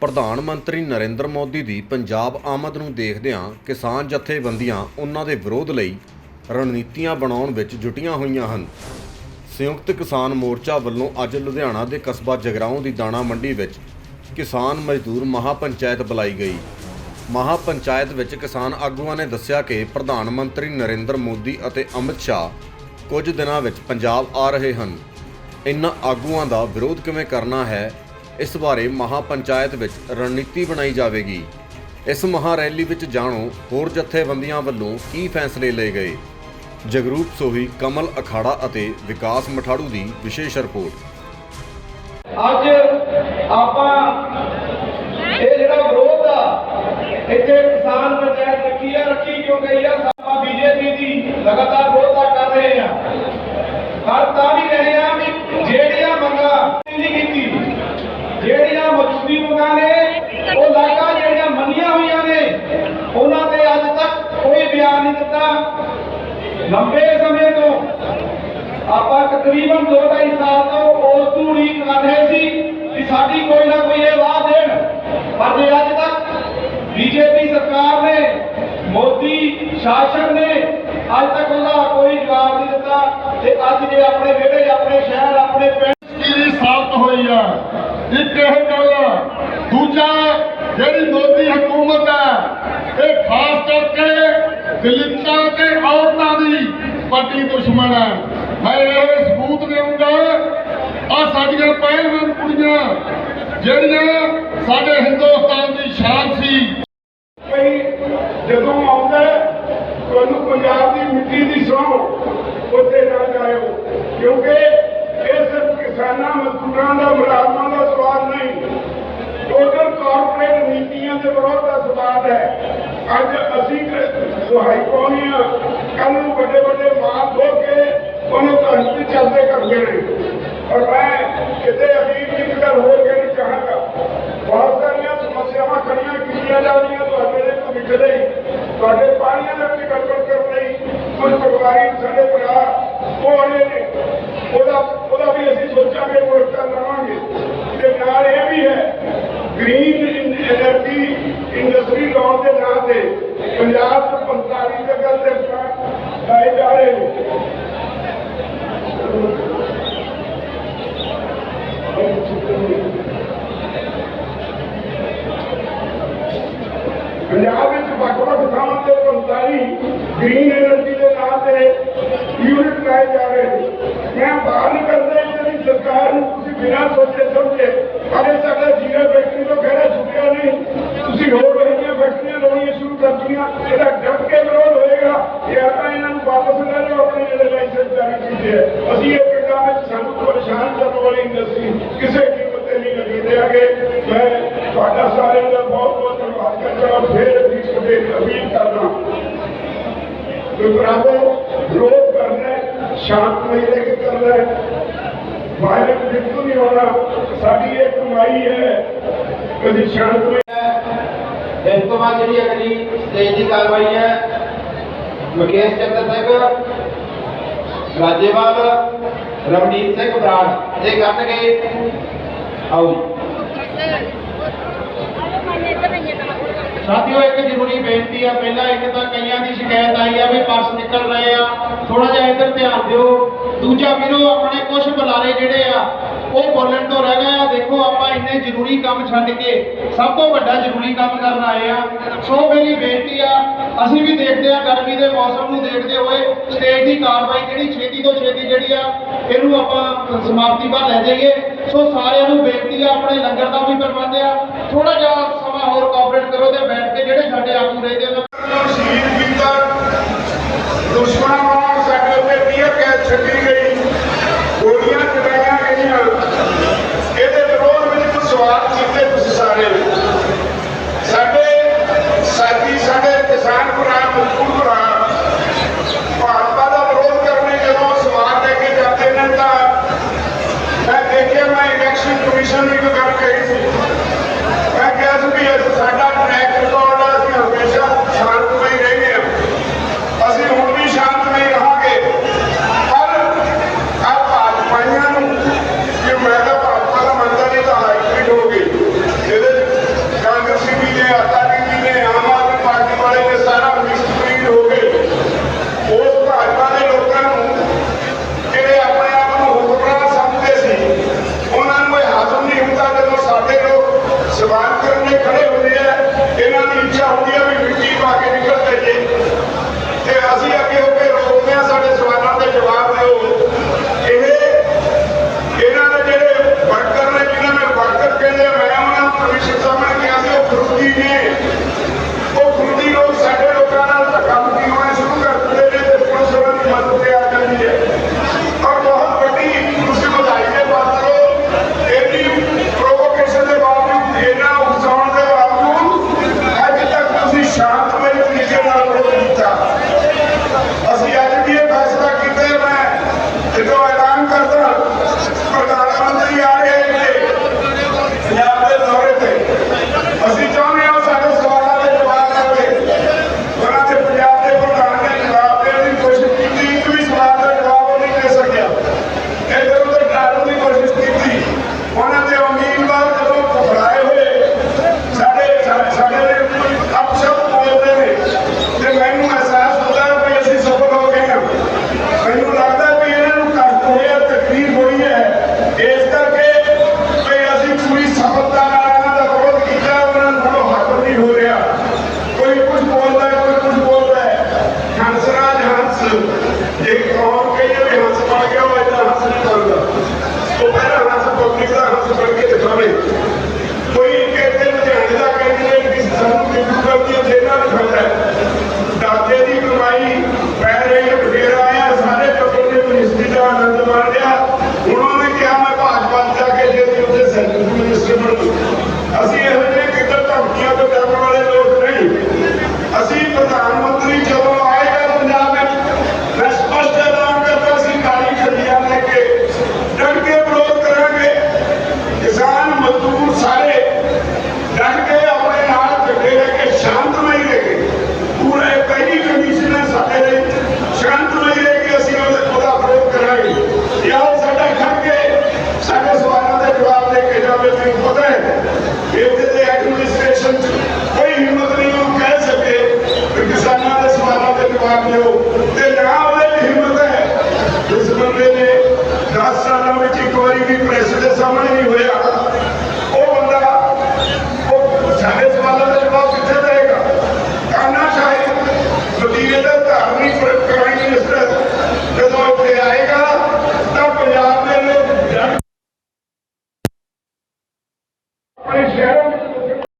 ਪ੍ਰਧਾਨ ਮੰਤਰੀ ਨਰਿੰਦਰ ਮੋਦੀ ਦੀ ਪੰਜਾਬ ਆਮਦ ਨੂੰ ਦੇਖਦਿਆਂ ਕਿਸਾਨ ਜਥੇਬੰਦੀਆਂ ਉਹਨਾਂ ਦੇ ਵਿਰੋਧ ਲਈ ਰਣਨੀਤੀਆਂ ਬਣਾਉਣ ਵਿੱਚ ਜੁਟੀਆਂ ਹੋਈਆਂ ਹਨ। ਸੰਯੁਕਤ ਕਿਸਾਨ ਮੋਰਚਾ ਵੱਲੋਂ ਅੱਜ ਲੁਧਿਆਣਾ ਦੇ ਕਸਬਾ ਜਗਰਾਉਂ ਦੀ ਦਾਣਾ ਮੰਡੀ ਵਿੱਚ ਕਿਸਾਨ ਮਜ਼ਦੂਰ ਮਹਾਪੰਚਾਇਤ ਬੁਲਾਈ ਗਈ। ਮਹਾਪੰਚਾਇਤ ਵਿੱਚ ਕਿਸਾਨ ਆਗੂਆਂ ਨੇ ਦੱਸਿਆ ਕਿ ਪ੍ਰਧਾਨ ਮੰਤਰੀ ਨਰਿੰਦਰ ਮੋਦੀ ਅਤੇ ਅਮਿਤ ਸ਼ਾਹ ਕੁਝ ਦਿਨਾਂ ਵਿੱਚ ਪੰਜਾਬ ਆ ਰਹੇ ਹਨ। ਇਨ੍ਹਾਂ ਆਗੂਆਂ ਦਾ ਵਿਰੋਧ ਕਿਵੇਂ ਕਰਨਾ ਹੈ ਇਸ ਬਾਰੇ ਮਹਾਪੰਚਾਇਤ ਵਿੱਚ ਰਣਨੀਤੀ ਬਣਾਈ ਜਾਵੇਗੀ। ਇਸ ਮਹਾ ਰੈਲੀ ਵਿੱਚ ਜਾਣੋ ਹੋਰ ਜਥੇਬੰਦੀਆਂ ਵੱਲੋਂ ਕੀ ਫੈਸਲੇ ਲਏ ਗਏ। ਜਗਰੂਪ ਸੋਹੀ, ਕਮਲ ਅਖਾੜਾ ਅਤੇ ਵਿਕਾਸ ਮਠਾੜੂ ਦੀ ਵਿਸ਼ੇਸ਼ ਰਿਪੋਰਟ। ਅੱਜ ਆਪਾਂ ਇਹ ਜਿਹੜਾ ਵਿਰੋਧ ਆ, ਇੱਥੇ ਕਿਸਾਨ ਪੰਚਾਇਤ ਰੱਖੀ ਆ, ਰੱਖੀ ਕਿਉਂ ਗਈ ਆ ਆਪਾਂ ਬੀਜੇਪੀ ਦੀ ਲਗਾਤਾਰ ਵਿਰੋਧਤਾ ਕਰ ਰਹੇ ਆ ਪਰ ਤਾਂ ਵੀ ਰਹੇ ਆ ਵੀ ਜਿਹੜੀਆਂ ਮੰਗਾਂ ਨਹੀਂ ਕੀਤੀ ਜਿਹੜੀਆਂ ਮਕਸੂਦੀ ਮੰਗਾਂ ਨੇ ਉਹ ਲਾਗਾ ਜਿਹੜੀਆਂ ਮੰਨੀਆਂ ਹੋਈਆਂ ਨੇ ਉਹਨਾਂ ਤੇ ਅੱਜ ਤੱਕ ਕੋਈ ਬਿਆਨ ਨਹੀਂ ਦਿੱਤਾ ਲੰਬੇ ਸਮੇਂ ਤੋਂ ਆਪਾਂ ਤਕਰੀਬਨ 2.5 ਸਾਲ ਤੋਂ ਉਸ ਨੂੰ ਉਡੀਕ ਕਰ ਰਹੇ ਸੀ ਕਿ ਸਾਡੀ ਕੋਈ ਨਾ ਕੋਈ ਇਹ ਵਾਅ ਦੇਣ। ਪਰ ਜੇ ਅੱਜ ਤੱਕ ਬੀਜੇਪੀ ਸਰਕਾਰ ਨੇ, ਮੋਦੀ ਸ਼ਾਸਨ ਨੇ ਅੱਜ ਤੱਕ ਉਹਦਾ ਕੋਈ ਜਵਾਬ ਨਹੀਂ ਦਿੱਤਾ ਤੇ ਅੱਜ ਜੇ ਆਪਣੇ ਵਿਹੜੇ, ਆਪਣੇ ਸ਼ਹਿਰ, ਆਪਣੇ ਪਿੰਡ ਕੀ ਸਾਬਤ ਹੋਈ ਆ। ਇੱਕ ਇਹ ਗੱਲ, ਦੂਜਾ ਜਿਹੜੀ ਮੋਦੀ ਹਕੂਮਤ ਹੈ, ਇਹ ਖਾਸ ਕਰਕੇ ਦਲਿਤਾਂ ਤੇ ਔਰਤਾਂ ਦੀ ਵੱਡੀ ਦੁਸ਼ਮਣ ਹੈ। ਮੈਂ ਇਹ ਸਬੂਤ ਦੇਵਾਂਗਾ ਆ ਸਾਡੀਆਂ ਪਹਿਲਵਾਨ ਕੁੜੀਆਂ, ਜਿਹੜੀਆਂ ਸਾਡੇ ਹਿੰਦੁਸਤਾਨ ਦੀ ਸ਼ਾਨ ਸੀ। ਜਦੋਂ ਆਉਂਦਾ ਤੁਹਾਨੂੰ ਪੰਜਾਬ ਦੀ ਮਿੱਟੀ ਦੀ ਸੌਂ ਉੱਥੇ ਨਾ ਜਾਇਓ, ਕਿਉਂਕਿ ਇਹ ਸਿਰਫ ਕਿਸਾਨਾਂ, ਮਜ਼ਦੂਰਾਂ ਦਾ, ਮੁਲਾਜ਼ਮਾਂ ਦਾ ਸਵਾਲ ਨਹੀਂ ਟੋਟਲ ਕਾਰਪੋਰੇਟ ਨੀਤੀਆਂ ਦੇ ਵਿਰੋਧ ਦਾ ਸਵਾਲ ਹੈ। ਅੱਜ ਅਸੀਂ ਦੁਹਾਈ ਪਾਉਣੀ ਆ ਕੱਲ ਨੂੰ ਵੱਡੇ ਵੱਡੇ ਮਾਰ ਧੋ ਕੇ ਉਹਨੂੰ ਧਰਮ ਤੇ ਚੱਲਦੇ ਕਰਦੇ ਨੇ। ਔਰ ਮੈਂ ਕਿਤੇ ਅਖੀਰ ਦੀ ਇੱਕ ਗੱਲ ਹੋਰ ਕਹਿਣੀ ਚਾਹਾਂਗਾ। ਬਹੁਤ ਸਾਰੀਆਂ ਸਮੱਸਿਆਵਾਂ ਖੜੀਆਂ ਕੀਤੀਆਂ ਜਾ ਰਹੀਆਂ ਤੁਹਾਡੇ ਦੇ ਭਵਿੱਖ ਲਈ। ਤੁਹਾਡੇ ਪਾਣੀਆਂ ਦੇ ਵਿੱਚ ਗੜਬੜ ਕਰਨ ਲਈ ਕੁਝ ਪਰਿਵਾਰੀ ਸਾਡੇ ਭਰਾ ਉਹ ਆਏ ਨੇ। ਉਹਦਾ ਉਹਦਾ ਵੀ ਅਸੀਂ ਸੋਚਾਂਗੇ ਮੋਰਚਾ ਲਵਾਂਗੇ। ਤੇ ਨਾਲ ਇਹ ਵੀ ਹੈ ਗ੍ਰੀਨ ਐਨਰਜੀ ਇੰਡਸਟਰੀ ਲਾਉਣ ਦੇ ਨਾਂ ਤੇ ਪੰਜਾਬ 'ਚ 45 ਜਗ੍ਹਾ ਤੇ ਪਲਾਂਟ ਲਾਏ ਜਾ ਰਹੇ ਨੇ ਪੰਜਾਬ ਵਿੱਚ ਵੱਖ-ਵੱਖ ਥਾਵਾਂ ਤੇ 45 ਗ੍ਰੀਨ ਐਨਰਜੀ ਦੇ ਨਾਂ ਤੇ ਯੂਨਿਟ ਲਾਏ ਜਾ ਰਹੇ ਨੇ ਮੈਂ ਬਾਹਰ ਨਿਕਲਦੇ ਜਿਹੜੀ ਸਰਕਾਰ ਨੂੰ ਤੁਸੀਂ ਬਿਨਾਂ ਸੋਚੇ ਸਮਝੇ ਸਾਡੇ ਸਾਡਾ ਜੀਰਾ ਬੈਠ ਕਿਸੇ ਕੀਮਤ ਤੇ ਨਹੀਂ ਲੱਗੀ ਦੇਾਂਗੇ ਮੈਂ ਤੁਹਾਡਾ ਸਾਰਿਆਂ ਦਾ ਬਹੁਤ ਬਹੁਤ ਧੰਨਵਾਦ ਕਰਦਾ ਹਾਂ। ਫਿਰ ਵੀ ਤੁਹਾਡੇ ਅਪੀਲ ਕਰਦਾ ਕਿ ਬਰਾਬਰ ਵਿਰੋਧ ਕਰਨਾ ਹੈ, ਸ਼ਾਂਤਮਈ ਰਹਿ ਕੇ ਕਰਨਾ ਹੈ। ਵਾਇਲੈਂਟ ਬਿਲਕੁਲ ਨਹੀਂ ਹੋਣਾ ਸਾਡੀ ਇਹ ਕਮਾਈ ਹੈ। ਕਦੀ ਸ਼ਾਂਤਮਈ ਇਸ ਤੋਂ ਬਾਅਦ ਜਿਹੜੀ ਅਗਲੀ ਸਟੇਜ ਦੀ ਕਾਰਵਾਈ ਹੈ ਮੁਕੇਸ਼ ਚੰਦਰ ਸਿੰਘ ਰਾਜੇਵਾਲ ਰਵਨੀਤ ਸਿੰਘ ਬਰਾੜ, ਇਹ ਕਰਨਗੇ ਆਓ ਸਾਥੀਓ, ਇੱਕ ਜ਼ਰੂਰੀ ਬੇਨਤੀ ਆ, ਪਹਿਲਾਂ ਇੱਕ ਤਾਂ ਕਈਆਂ ਦੀ ਸ਼ਿਕਾਇਤ ਆਈ ਆ ਵੀ ਪਰਸ ਨਿਕਲ ਰਹੇ ਆ। ਥੋੜਾ ਜਿਹਾ ਇੱਧਰ ਧਿਆਨ ਦਿਓ। ਦੂਜਾ ਵੀਰੋ, ਆਪਣੇ ਕੁਝ ਬੁਲਾਰੇ ਜਿਹੜੇ ਆ ਉਹ ਬੋਲਣ ਤੋਂ ਰਹਿ ਗਏ ਆ। ਦੇਖੋ, ਆਪਾਂ ਇੰਨੇ ਜ਼ਰੂਰੀ ਕੰਮ ਛੱਡ ਕੇ ਸਭ ਤੋਂ ਵੱਡਾ ਜ਼ਰੂਰੀ ਕੰਮ ਕਰਨ ਆਏ ਆ। ਸੋ ਮੇਰੀ ਬੇਨਤੀ ਆ, ਅਸੀਂ ਵੀ ਦੇਖਦੇ ਆ, ਗਰਮੀ ਦੇ ਮੌਸਮ ਨੂੰ ਦੇਖਦੇ ਹੋਏ ਸਟੇਜ ਦੀ ਕਾਰਵਾਈ ਜਿਹੜੀ ਛੇਤੀ ਤੋਂ ਛੇਤੀ ਜਿਹੜੀ ਆ, ਇਹਨੂੰ ਆਪਾਂ ਸਮਾਪਤੀ ਵੱਲ ਲੈ ਜਾਈਏ। ਸੋ ਸਾਰਿਆਂ ਨੂੰ ਬੇਨਤੀ ਆ, ਆਪਣੇ ਲੰਗਰ ਦਾ ਵੀ ਪ੍ਰਬੰਧ ਆ। ਥੋੜਾ ਜਿਹਾ ਸਮਾਂ ਹੋਰ ਕੋਆਪਰੇਟ ਕਰੋ ਤੇ ਬੈਠ ਕੇ ਜਿਹੜੇ ਸਾਡੇ ਆਗੂ ਰਹਿੰਦੇ ਉਹਨਾਂ ਸ਼ਹੀਦ ਕੀਤਾ। ਦੁਸ਼ਮਣਾਂ ਵਾਂਗ ਸਾਡੇ ਉੱਤੇ ਤੀਰ ਕੈਦ ਛੱਡੀ ਗਈ। ਕੋਲੇ ਖੜੇ ਹੁੰਦੇ ਆ, ਇਹਨਾਂ ਦੀ ਇੱਛਾ ਹੁੰਦੀ ਆ ਵੀ ਮਿੱਟੀ ਪਾ ਕੇ ਨਿਕਲ ਜਾਈਏ। ਤੇ ਅਸੀਂ ਅੱਗੇ meu